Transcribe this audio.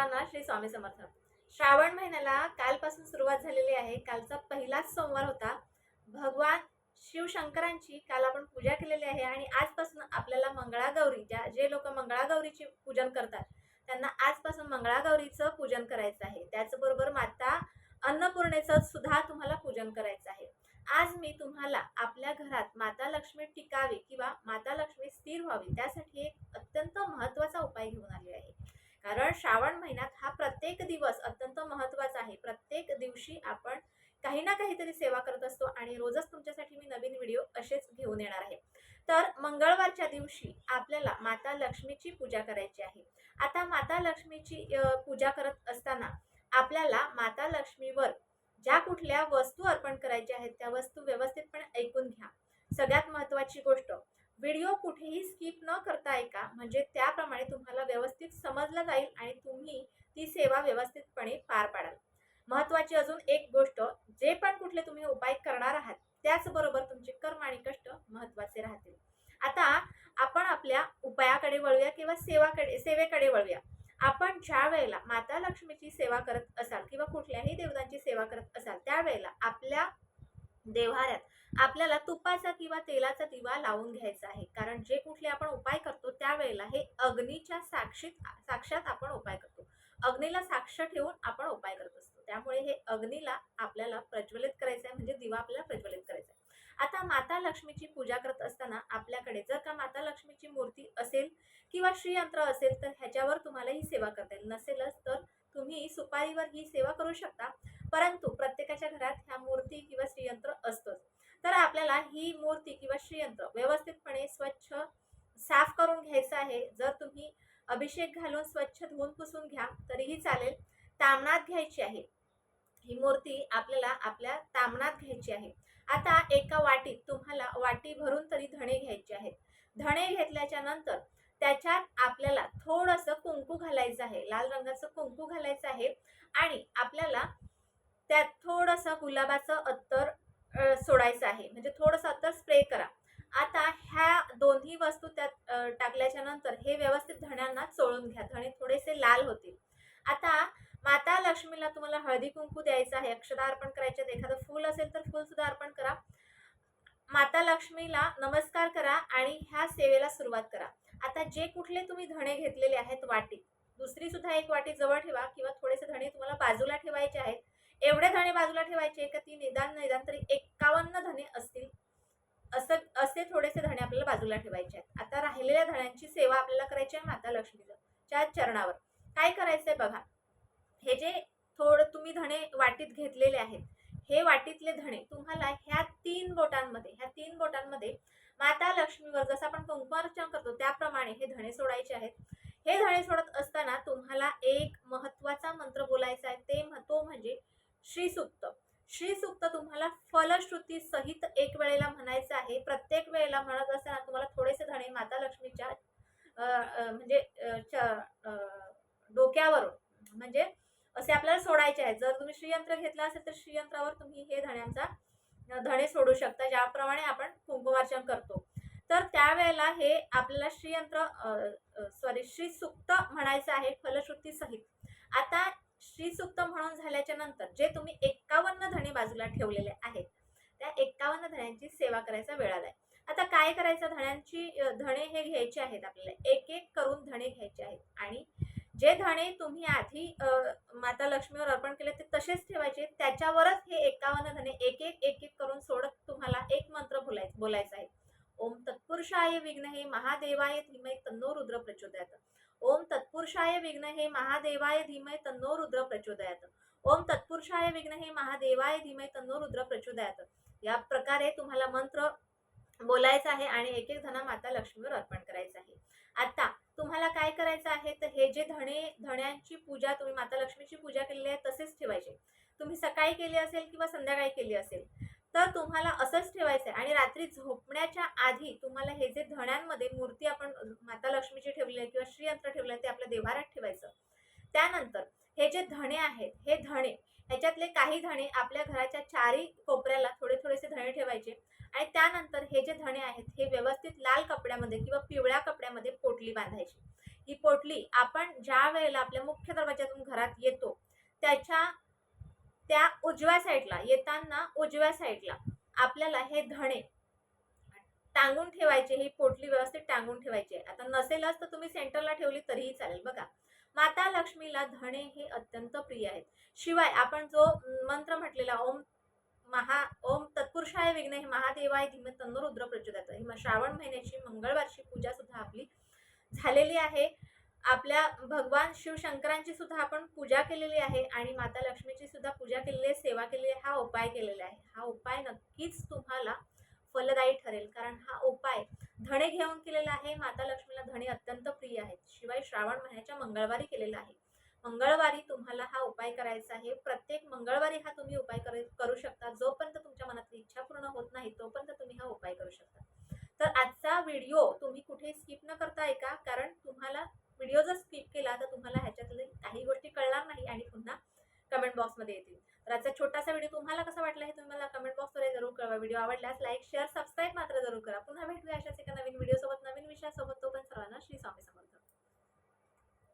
सर्वांना श्री स्वामी समर्थ. श्रावण महिन्याला कालपासून सुरुवात झालेली आहे. कालचा पहिलाच सोमवार होता. भगवान शिवशंकरांची काल आपण पूजा केलेली आहे आणि आजपासून आपल्याला मंगळागौरी ज्या जे लोक मंगळागौरीचे पूजन करतात त्यांना आजपासून मंगळागौरीचं पूजन करायचं आहे. त्याचबरोबर माता अन्नपूर्णेचं सुद्धा तुम्हाला पूजन करायचं आहे. आज मी तुम्हाला आपल्या घरात माता लक्ष्मी टिकावी किंवा माता लक्ष्मी स्थिर व्हावी त्यासाठी एक अत्यंत महत्त्वाचा उपाय घेऊन आले आहे. कारण श्रावण महिन्यात हा प्रत्येक दिवस अत्यंत महत्त्वाचा आहे. प्रत्येक दिवशी आपण काही ना काहीतरी सेवा करत असतो आणि रोजच तुमच्यासाठी मी नवीन व्हिडिओ असेच घेऊन येणार आहे. तर मंगळवारच्या दिवशी आपल्याला माता लक्ष्मीची पूजा करायची आहे. आता माता लक्ष्मीची पूजा करत असताना आपल्याला माता लक्ष्मीवर ज्या कुठल्या वस्तू अर्पण करायच्या आहेत त्या वस्तू व्यवस्थितपणे ऐकून घ्या. सगळ्यात महत्त्वाची गोष्ट व्हिडिओ कुठेही स्किप न करता ऐका. म्हणजे समजलं जाईल आणि तुम्ही ती सेवा व्यवस्थितपणे पार पाडाल. महत्त्वाची अजून एक गोष्ट जे पण कुठले तुम्ही उपाय करणार आहात त्याचबरोबर तुमचे कर्म आणि कष्ट महत्त्वाचे राहतील. आता आपण आपल्या उपायाकडे वळूया किंवा सेवाकडे सेवेकडे वळूया. आपण ज्या वेळेला माता लक्ष्मीची सेवा करत असाल किंवा कुठल्याही देवतांची सेवा करत असाल त्यावेळेला आपल्या देव्हाऱ्यात आपल्याला तुपाचा किंवा तेलाचा दिवा लावून घ्यायचा आहे. कारण जे कुठले आपण उपाय करतो त्यावेळेला हे अग्नीच्या साक्षीत साक्षात आपण उपाय करतो. अग्नीला साक्ष ठेवून आपण उपाय करत असतो. त्यामुळे हे अग्नीला आपल्याला प्रज्वलित करायचं आहे. म्हणजे दिवा आपल्याला प्रज्वलित करायचा आहे. आता माता लक्ष्मीची पूजा करत असताना आपल्याकडे जर का माता लक्ष्मीची मूर्ती असेल किंवा श्रीयंत्र असेल तर ह्याच्यावर तुम्हाला ही सेवा करता येईल. नसेलच तर तुम्ही सुपारीवर ही सेवा करू शकता. परंतु प्रत्येकाच्या घरात ह्या मूर्ती किंवा श्रीयंत्र असतंच. तर आपल्याला ही मूर्ती किंवा श्रीयंत्र व्यवस्थितपणे स्वच्छ साफ करून घ्यायचं आहे. जर तुम्ही अभिषेक घालून स्वच्छ धुवून पुसून घ्या तरीही चालेल. तामणात घ्यायची आहे. ही मूर्ती आपल्याला आपल्या तामणात घ्यायची आहे. आता एका वाटीत तुम्हाला वाटी भरून तरी धणे घ्यायचे आहेत. धणे घेतल्याच्या नंतर त्याच्यात आपल्याला थोडंसं कुंकू घालायचं आहे. लाल रंगाचं कुंकू घालायचं आहे. आणि आपल्याला त्यात थोडंसं गुलाबाचं अत्तर सोडायचं आहे. म्हणजे थोडंसं अत्तर स्प्रे करा. आता ह्या दोन्ही वस्तू त्यात टाकल्याच्या नंतर हे व्यवस्थित धण्यांना चोळून घ्या. धणे थोडेसे लाल होतील. आता माता लक्ष्मीला तुम्हाला हळदी कुंकू द्यायचं आहे. अक्षता अर्पण करायचे एखादं फूल असेल तर फूल सुद्धा अर्पण करा. माता लक्ष्मीला नमस्कार करा आणि ह्या सेवेला सुरुवात करा. आता जे कुठले तुम्ही धणे घेतलेले आहेत वाटी दुसरी सुद्धा एक वाटी जवळ ठेवा किंवा थोडेसे धणे तुम्हाला बाजूला ठेवायचे आहेत. एवढे धणे बाजूला ठेवायचे का ती निदान निदान तरी एक्कावन्न धणे असतील. असं असे थोडेसे धणे आपल्याला बाजूला ठेवायचे आहेत. आता राहिलेल्या धण्यांची सेवा आपल्याला करायची आहे माता लक्ष्मीचं? च्या चरणावर. काय करायचंय बघा. हे जे थोडं तुम्ही धणे वाटीत घेतलेले आहेत हे वाटीतले धणे तुम्हाला ह्या तीन बोटांमध्ये ह्या तीन बोटांमध्ये माता लक्ष्मीवर जसं आपण कुंकुमार्चन करतो त्याप्रमाणे हे धणे सोडायचे आहेत. हे धणे सोडत असताना तुम्हाला एक महत्त्वाचा मंत्र बोलायचा आहे. ते म- तो म्हणजे श्रीसुक्त. श्रीसुक्त तुम्हाला फलश्रुती सहित एक वेळेला म्हणायचं आहे. प्रत्येक वेळेला म्हणत असताना तुम्हाला थोडेसे धणे माता लक्ष्मीच्या म्हणजे डोक्यावर च- म्हणजे असे आपल्याला सोडायचे आहेत. जर तुम्ही श्रीयंत्र घेतलं असेल तर श्रीयंत्रावर तुम्ही हे धण्यांचा धणे सोडू शकता ज्याप्रमाणे आपण कुंकुमार्चन करतो. तर त्यावेळेला हे आपल्याला श्रीयंत्र सॉरी श्रीसुक्त म्हणायचं आहे फलश्रुती सहित. आता श्रीसुक्त म्हणून झाल्याच्यानंतर जे तुम्ही एक्कावन्न धणे बाजूला ठेवलेले आहेत त्या एक्कावन्न धण्यांची सेवा करायचा वेळ आलाय. आता काय करायचं? धण्यांची धणे हे घ्यायचे आहेत आपल्याला. एक एक करून धणे घ्यायचे आहेत. आणि जे धणे तुम्ही आधी माता लक्ष्मीवर अर्पण केले ते तसेच ठेवायचे. त्याच्यावरच हे एकावन्न धणे एक एक एक एक करून सोडत तुम्हाला एक मंत्र बोलायचं बोलायचा आहे. ओम तत्पुरुषाय विघ्नहे महादेवाय धीमय तन्नो रुद्र प्रचोदयात. तत्पुरुषाय विघ्न हे महादेवाय धीमय तन्नो रुद्र प्रचोदयात. ओम तत्पुरुषाय विघ्न हे महादेवाय धीमय तन्नो रुद्र प्रचोदयात. या प्रकारे तुम्हाला मंत्र बोलायचं आहे आणि एक एक धना माता लक्ष्मीवर अर्पण करायचं आहे. आता तुम्हाला काय करायचं आहे? तर हे जे धणे धण्यांची पूजा तुम्ही माता लक्ष्मीची पूजा केलेली आहे तसेच ठेवायचे. तुम्ही सकाळी केली असेल किंवा संध्याकाळी केली असेल तर तुम्हाला असंच ठेवायचं आहे. आणि रात्री झोपण्याच्या आधी तुम्हाला हे जे धण्यांमध्ये माता लक्ष्मीची ठेवली आहे किंवा श्रीयंत्र ठेवलं आहे ते आपल्या देव्हाऱ्यात ठेवायचं. त्यानंतर हे जे धणे आहेत हे धणे ह्याच्यातले काही धणे आपल्या घराच्या चारी कोपऱ्याला थोडे थोडेसे धणे ठेवायचे आणि त्यानंतर हे जे धणे आहेत हे व्यवस्थित लाल कपड्यामध्ये किंवा पिवळ्या कपड्यामध्ये पोटली बांधायची. ही पोटली आपण ज्या वेळेला आपल्या मुख्य दरवाज्यातून घरात येतो त्याच्या त्या उजव्या साईडला येताना उजव्या साईडला आपल्याला हे धणे टांगून ठेवायचे ही पोटली व्यवस्थित टांगून ठेवायची आहे. आता नसेलच तर तुम्ही सेंटरला ठेवली तरीही चालेल बघा. माता लक्ष्मीला धणे हे अत्यंत प्रिय आहेत. शिवाय आपण जो मंत्र म्हटलेला ओम महा ओम तत्पुरुषाय विघ्न हे महादेवाय धीमे तन्नो रुद्र प्रचोदयात. ही श्रावण महिन्याची मंगळवारची पूजा सुद्धा आपली झालेली आहे. आपल्या भगवान शिवशंकरांची सुद्धा आपण पूजा केलेली आहे आणि माता लक्ष्मीची सुद्धा पूजा केलेली आहे सेवा केलेली आहे. हा उपाय केलेला आहे. हा उपाय नक्कीच तुम्हाला फलदायी ठरेल. कारण हा उपाय धणे घेऊन केलेला आहे. माता लक्ष्मीला धणे अत्यंत प्रिय आहेत. शिवाय श्रावण महिन्याच्या मंगळवारी केलेला आहे. मंगळवारी तुम्हाला हा उपाय करायचा आहे. प्रत्येक मंगळवारी हा तुम्ही उपाय करे- करू शकता. जोपर्यंत तुमच्या मनातली इच्छा पूर्ण होत नाही तोपर्यंत तुम्ही हा उपाय करू शकता. तर आजचा व्हिडिओ बॉक्समध्ये येतील. तर आजचा छोटासा व्हिडिओ तुम्हाला कसा वाटला हे तुम्ही मला कमेंट बॉक्समध्ये जरूर कळवा. व्हिडिओ आवडल्यास लाईक शेअर सबस्क्राईब मात्र जरूर करा. पुन्हा भेटूया अशाच एका नवीन व्हिडिओसोबत नवीन विषयासोबत. तो पण सर्वांना श्री स्वामी समर्थ.